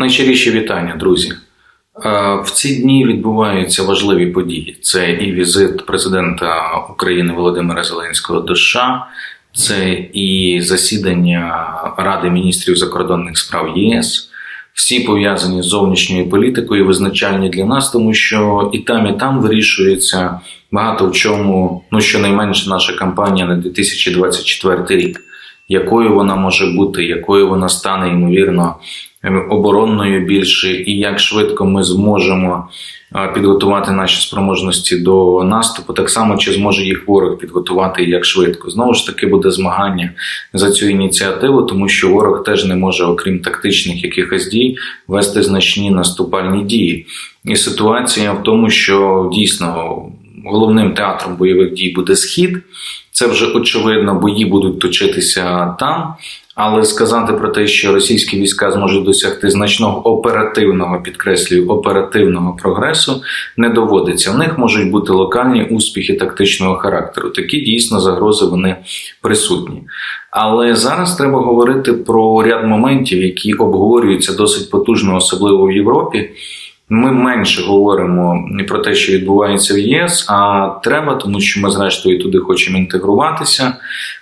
Найщиріші вітання, друзі. Е, В ці дні відбуваються важливі події. Це і візит президента України Володимира Зеленського до США, це і засідання Ради міністрів закордонних справ ЄС. Всі пов'язані з зовнішньою політикою, визначальні для нас, тому що і там, і там вирішується багато в чому, ну щонайменше наша кампанія на 2024 рік. Якою вона може бути, якою вона стане, ймовірно, ем, оборонною більше, і як швидко ми зможемо підготувати наші спроможності до наступу, так само чи зможе їх ворог підготувати і як швидко. Знову ж таки буде змагання за цю ініціативу, тому що ворог теж не може, окрім тактичних якихось дій, вести значні наступальні дії. І ситуація в тому, що дійсно головним театром бойових дій буде схід. Це вже очевидно, бої будуть точитися там. Але сказати про те, що російські війська зможуть досягти значного оперативного, підкреслюю, оперативного прогресу, не доводиться. В них можуть бути локальні успіхи тактичного характеру. Такі дійсно загрози вони присутні. Але зараз треба говорити про ряд моментів, які обговорюються досить потужно, особливо в Європі. Ми менше говоримо не про те, що відбувається в ЄС, а треба, тому що ми, зрештою, туди хочемо інтегруватися.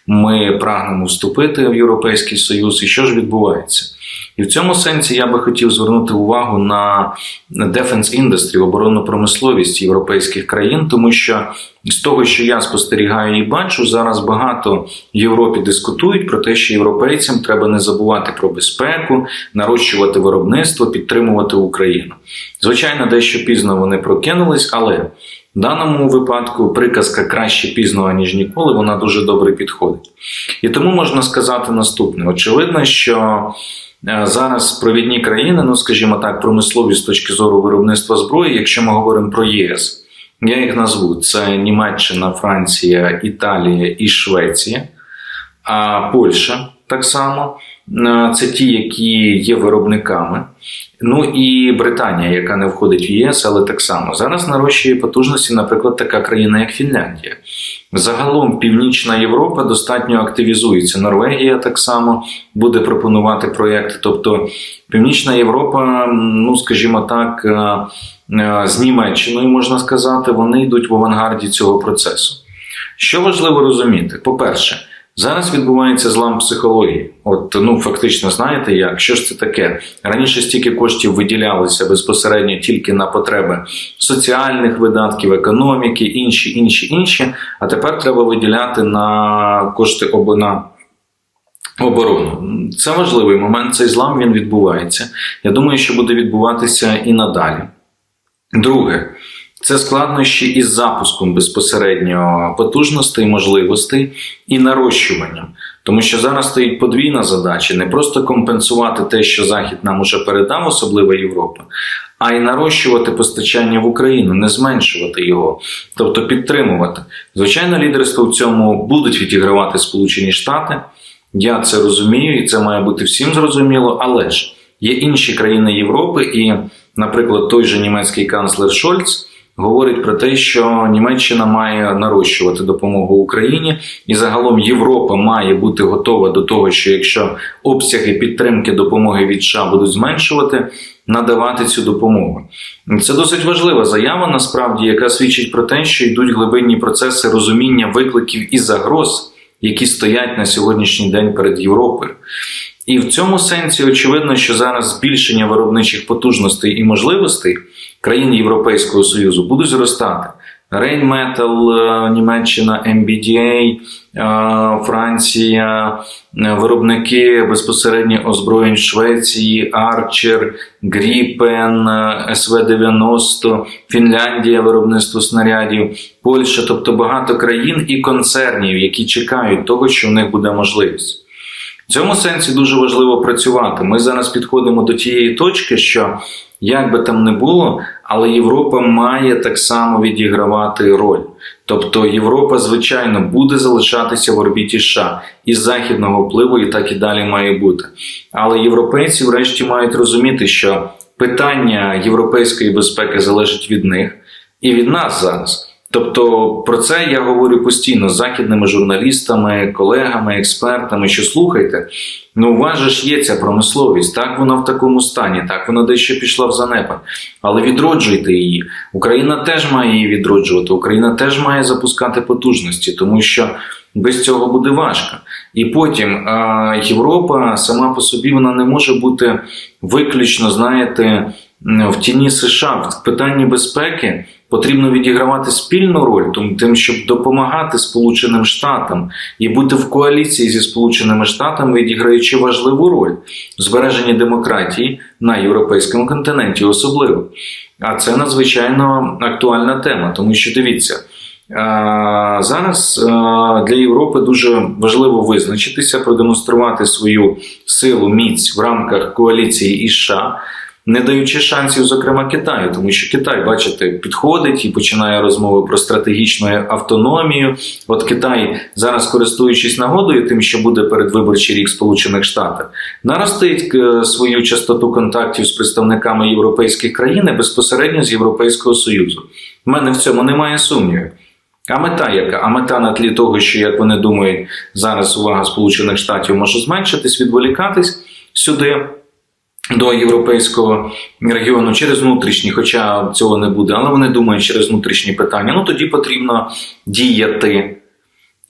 Ми прагнемо вступити в Європейський Союз. І що ж відбувається? І в цьому сенсі я би хотів звернути увагу на defense industry, оборонну промисловість європейських країн, тому що з того, що я спостерігаю і бачу, зараз багато в Європі дискутують про те, що європейцям треба не забувати про безпеку, нарощувати виробництво, підтримувати Україну. Звичайно, дещо пізно вони прокинулись, але в даному випадку приказка краще пізно, ніж ніколи, вона дуже добре підходить. І тому можна сказати наступне: очевидно, що. Е, Зараз провідні країни, ну скажімо так, промислові з точки зору виробництва зброї, якщо ми говоримо про ЄС, я їх назву: це Німеччина, Франція, Італія і Швеція, а Польща так само. Це ті, які є виробниками. Ну і Британія, яка не входить в ЄС, але так само зараз нарощує потужності, наприклад, така країна, як Фінляндія. Загалом Північна Європа достатньо активізується. Норвегія так само буде пропонувати проєкти. Тобто Північна Європа, ну скажімо так, е, е, з Німеччиною можна сказати, вони йдуть в авангарді цього процесу. Що важливо розуміти? По-перше, Зараз відбувається злам психології. От ну фактично, знаєте, як що ж це таке? Раніше стільки коштів виділялося безпосередньо тільки на потреби соціальних видатків, економіки, інші, інші, інші. А тепер треба виділяти на кошти обона. Оборону це важливий момент. Цей злам він відбувається. Я думаю, що буде відбуватися і надалі. Друге, це складнощі із запуском безпосередньо потужностей, можливостей і нарощуванням. Тому що зараз стоїть подвійна задача не просто компенсувати те, що Захід нам уже передав, особливо Європа, а й нарощувати постачання в Україну, не зменшувати його, тобто підтримувати. Звичайно, лідерство в цьому будуть відігравати Сполучені Штати. Я це розумію, і це має бути всім зрозуміло, але ж є інші країни Європи, і, наприклад, той же німецький канцлер Шольц говорить про те, що Німеччина має нарощувати допомогу Україні, і загалом Європа має бути готова до того, що якщо обсяги підтримки допомоги від США будуть зменшувати, надавати цю допомогу. Це досить важлива заява, насправді, яка свідчить про те, що йдуть глибинні процеси розуміння викликів і загроз, які стоять на сьогоднішній день перед Європою. І в цьому сенсі очевидно, що зараз збільшення виробничих потужностей і можливостей країн Європейського Союзу будуть зростати. Рейнметал, Німеччина, MBDA, е, Франція, е, виробники безпосередньо озброєнь Швеції, Арчер, Гріпен, СВ-90, Фінляндія, виробництво снарядів, Польща, тобто багато країн і концернів, які чекають того, що в них буде можливість. В цьому сенсі дуже важливо працювати. Ми зараз підходимо до тієї точки, що як би там не було, але Європа має так само відігравати роль. Тобто Європа, звичайно, буде залишатися в орбіті США із західного впливу, і так і далі має бути. Але європейці, врешті, мають розуміти, що питання європейської безпеки залежить від них і від нас зараз. Тобто про це я говорю постійно з західними журналістами, колегами, експертами, що слухайте, ну у вас же ж є ця промисловість, так вона в такому стані, так вона дещо пішла в занепад, але відроджуйте її. Україна теж має її відроджувати, Україна теж має запускати потужності, тому що без цього буде важко. І потім Європа сама по собі вона не може бути виключно, знаєте, в тіні США в питанні безпеки. Потрібно відігравати спільну роль, тим, щоб допомагати Сполученим Штатам і бути в коаліції зі Сполученими Штатами, відіграючи важливу роль в збереженні демократії на європейському континенті, особливо. А це надзвичайно актуальна тема, тому що дивіться. Зараз для Європи дуже важливо визначитися, продемонструвати свою силу, міць в рамках коаліції із США, не даючи шансів, зокрема Китаю, тому що Китай, бачите, підходить і починає розмови про стратегічну автономію. От Китай зараз, користуючись нагодою, тим, що буде передвиборчий рік Сполучених Штатів, наростить е, свою частоту контактів з представниками європейських країн безпосередньо з Європейського Союзу. У мене в цьому немає сумнівів. А мета яка? А мета на тлі того, що, як вони думають, зараз увага Сполучених Штатів може зменшитись, відволікатись сюди до європейського регіону через внутрішні, хоча цього не буде, але вони думають через внутрішні питання. Ну тоді потрібно діяти.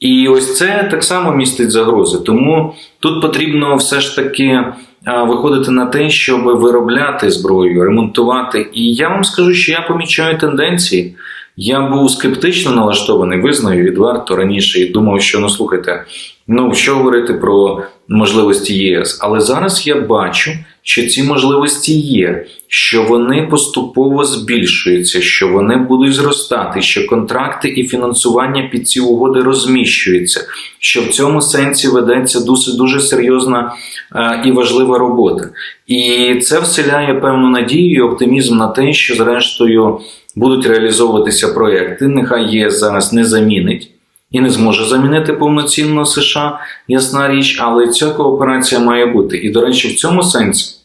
І ось це так само містить загрози. Тому тут потрібно все ж таки виходити на те, щоб виробляти зброю, ремонтувати. І я вам скажу, що я помічаю тенденції. Я був скептично налаштований, визнаю відверто раніше і думав, що ну слухайте, ну що говорити про можливості ЄС. Але зараз я бачу, що ці можливості є, що вони поступово збільшуються, що вони будуть зростати, що контракти і фінансування під ці угоди розміщуються, що в цьому сенсі ведеться дуже, дуже серйозна е, і важлива робота. І це вселяє певну надію і оптимізм на те, що зрештою будуть реалізовуватися проекти. Нехай ЄС зараз не замінить. І не зможе замінити повноцінно США, ясна річ, але ця кооперація має бути. І, до речі, в цьому сенсі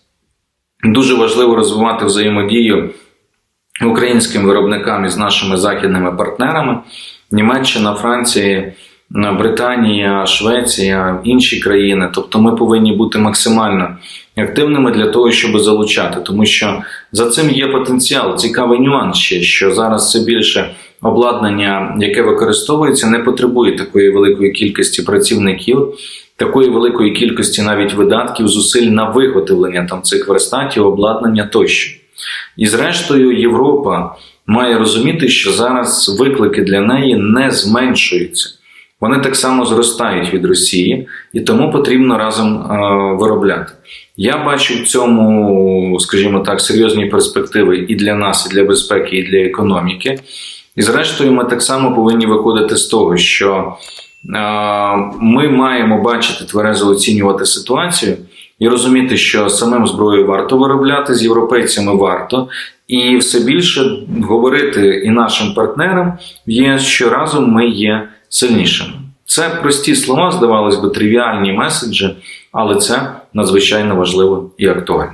дуже важливо розвивати взаємодію українським виробникам із нашими західними партнерами: Німеччина, Франція, Британія, Швеція, інші країни. Тобто ми повинні бути максимально активними для того, щоб залучати, тому що за цим є потенціал. Цікавий нюанс ще, що зараз все більше обладнання, яке використовується, не потребує такої великої кількості працівників, такої великої кількості навіть видатків, зусиль на виготовлення там цих верстатів, обладнання тощо. І зрештою, Європа має розуміти, що зараз виклики для неї не зменшуються. Вони так само зростають від Росії, і тому потрібно разом е, виробляти. Я бачу в цьому, скажімо так, серйозні перспективи і для нас, і для безпеки, і для економіки. І зрештою, ми так само повинні виходити з того, що ми маємо бачити тверезо оцінювати ситуацію і розуміти, що самим зброю варто виробляти, з європейцями варто, і все більше говорити і нашим партнерам є, що разом ми є сильнішими. Це прості слова, здавалось би, тривіальні меседжі, але це надзвичайно важливо і актуально.